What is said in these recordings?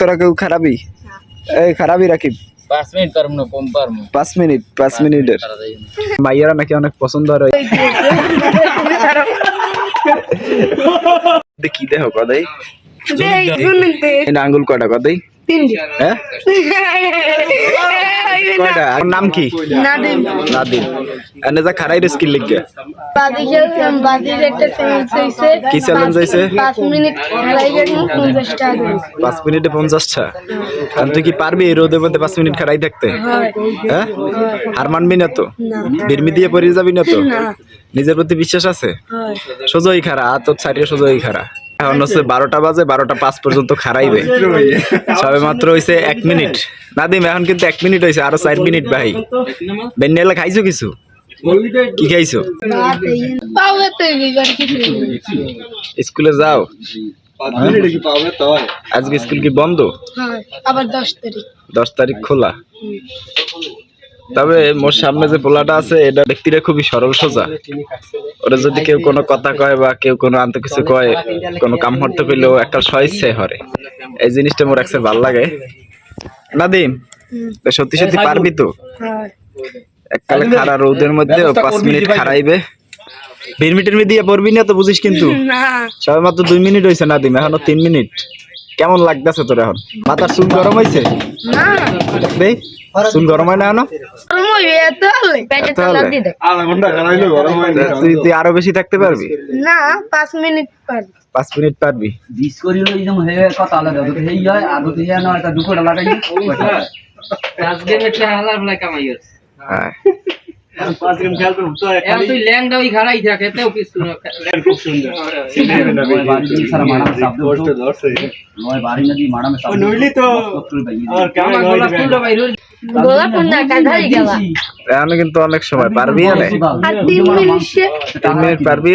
তোরা কেউ খারাপই? এই খারাপই রাকিব। পাঁচ মিনিট পারব না কম পারব। পাঁচ মিনিট পাঁচ মিনিটের। মাইয়ারা নাকি অনেক পছন্দ হয় কি দেখো কদাই না আঙ্গুল কটা কদাই হ্যাঁ নাম কি? নাদিম। নাদিম। এনে যা খারাই স্কিল লিখবে বাদিকে বাদির একটা চ্যালেঞ্জ হয়েছে কি চ্যালেঞ্জ হয়েছে পাঁচ মিনিট খেলাই গেছে পঞ্চাশ টাকা দেবে পাঁচ মিনিটে পঞ্চাশটা? আর তুই কি পারবি এই রোদের মধ্যে পাঁচ মিনিট খারাই থাকতে হয়। হ্যাঁ? হার মানবি না তো? না। বিরমি দিয়ে পড়ে যাবি না তো? না। নিজের প্রতি বিশ্বাস আছে? হয়। সোজই খারা তোর সাইডে সোজই খারা। এখন হচ্ছে বারোটা বাজে বারোটা পাঁচ পর্যন্ত খারাইবে। সবে মাত্র হয়েছে এক মিনিট। নাদিম এখন কিন্তু এক মিনিট হয়েছে আরও চার মিনিট ভাই। বেন্ডেলা খাইছো কিছু? কি খাইছো? স্কুলে যাও। আজকে স্কুল কি বন্ধ? আবার দশ তারিখ। দশ তারিখ খোলা। তবে মোর সামনে যে পোলাটা আছে এটা ব্যক্তিটা খুবই সরল সোজা। ওরা যদি কেউ কোনো কথা কয় বা কেউ কোনো আন্ত কিছু কয় কোনো কাম হরতে কইলেও একটা স্বইচ্ছে হরে। এই জিনিসটা মোর একসাথে ভালো লাগে। নাদিম সত্যি সত্যি পারবি তো? এককালে খারা রোদের মধ্যে পাঁচ মিনিট খারাইবে ভিড়মিটের দিয়ে পড়বি না তো বুঝিস কিন্তু? না। সবে মাত্র দুই মিনিট হয়েছে নাদিম এখনও তিন মিনিট। কেমন লাগতেছে তোর এখন? মাথার চুল গরম হয়েছে দেই চুল গরম হয় না এখনও? তুই তুই আরও বেশি থাকতে পারবি না পাঁচ মিনিট পর পাঁচ মিনিট পারবি বিশ করি হলো কথা আলাদা হেই হয় আর ওটা দুপুর লাগাই আজকে একটা হালার কামাই হ্যাঁ। কাঁধাই গেলা এখনও কিন্তু অনেক সময় পারবি তিন মিনিট পারবি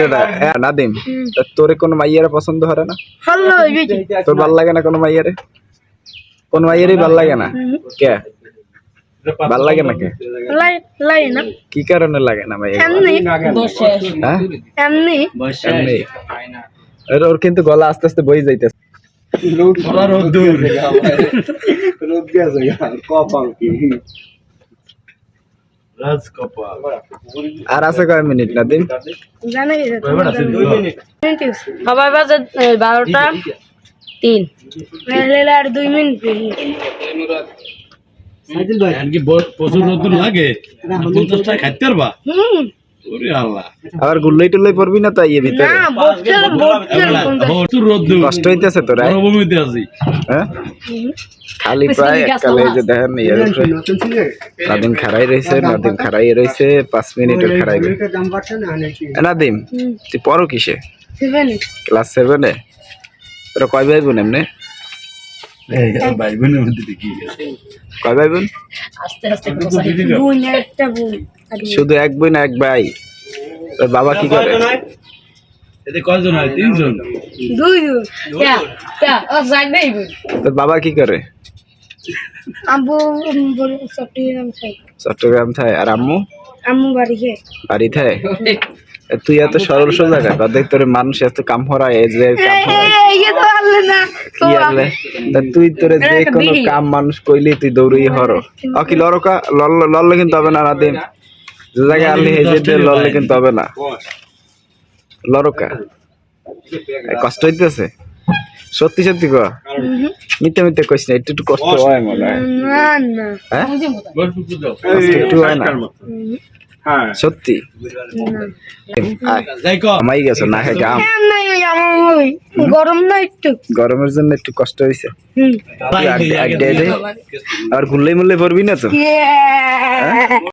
এটা এ, নাদিম তোরে কোনো মাইয়ারে পছন্দ হরে না? তোর ভালো লাগে না কোনো মাইয়ারে? কোন মাইয়ারই ভালো লাগে না? কে? ভালো লাগে না কে লাই লাই না। কি কারণে লাগে না মাইয়া? হ্যাঁ? এমনি। এমনি। ওর- ওর কিন্তু গলা আস্তে আস্তে বই যাইতেছে। আর আছে কয় মিনিট নাদিম জানে সবাই বাজে বারোটা তিন। আর দুই মিনিট বেশি। কি প্রচুর নতুন লাগে। পঞ্চাশটা খাইতে পারবা? আবার গুল্লাই টুল্লাই পড়বি না তো ইয়ে ভিতরে? কষ্ট হইতেছে তোরা মরুভূমিতে আছি। হ্যাঁ? খালি প্রায় এককালে যে দেখেন নাদিম খারাই রয়েছে নাদিম খারাই রয়েছে পাঁচ মিনিটের এ নাদিম তুই পড়ো কিসে? সেভেন ক্লাস সেভেনে? তোরা কয় ভাই বোন এমনি কয় ভাই বোন বোন একটা বোন। শুধু এক বোন এক ভাই। তোর বাবা কি করে? এতে কয়জন হয়? তিনজন? দুই তোর বাবা কি করে? চট্টগ্রাম থায় আর আম্মু? আম্মু বাড়ি খেয়ে বাড়ি থায় এ তুই এত সরল সোজা কাকা দেখ তোর মানুষ এত কাম হরায় এই যে না। তুই তোরে যে কোনো কাম মানুষ কইলি তুই দৌড়ই হর। অ কি লরকা লল লললে কিন্তু হবে না নাদিম যে জায়গায় আনলি এই যে লললে কিন্তু হবে না। কষ্ট হইতেছে। সত্যি সত্যি ক। মিথ্যে মিথ্যে কইস না একটু একটু কষ্ট হয় মনে হয়। হ্যাঁ? একটু হয় না। সত্যি। আয়, যাই ক আমাই গেছো না হ্যাঁ গাম নাই ওই গরম না একটু? গরমের জন্য একটু কষ্ট হয়েছে আর ঘুরলেই মুললে পড়বি না তো? Yeah.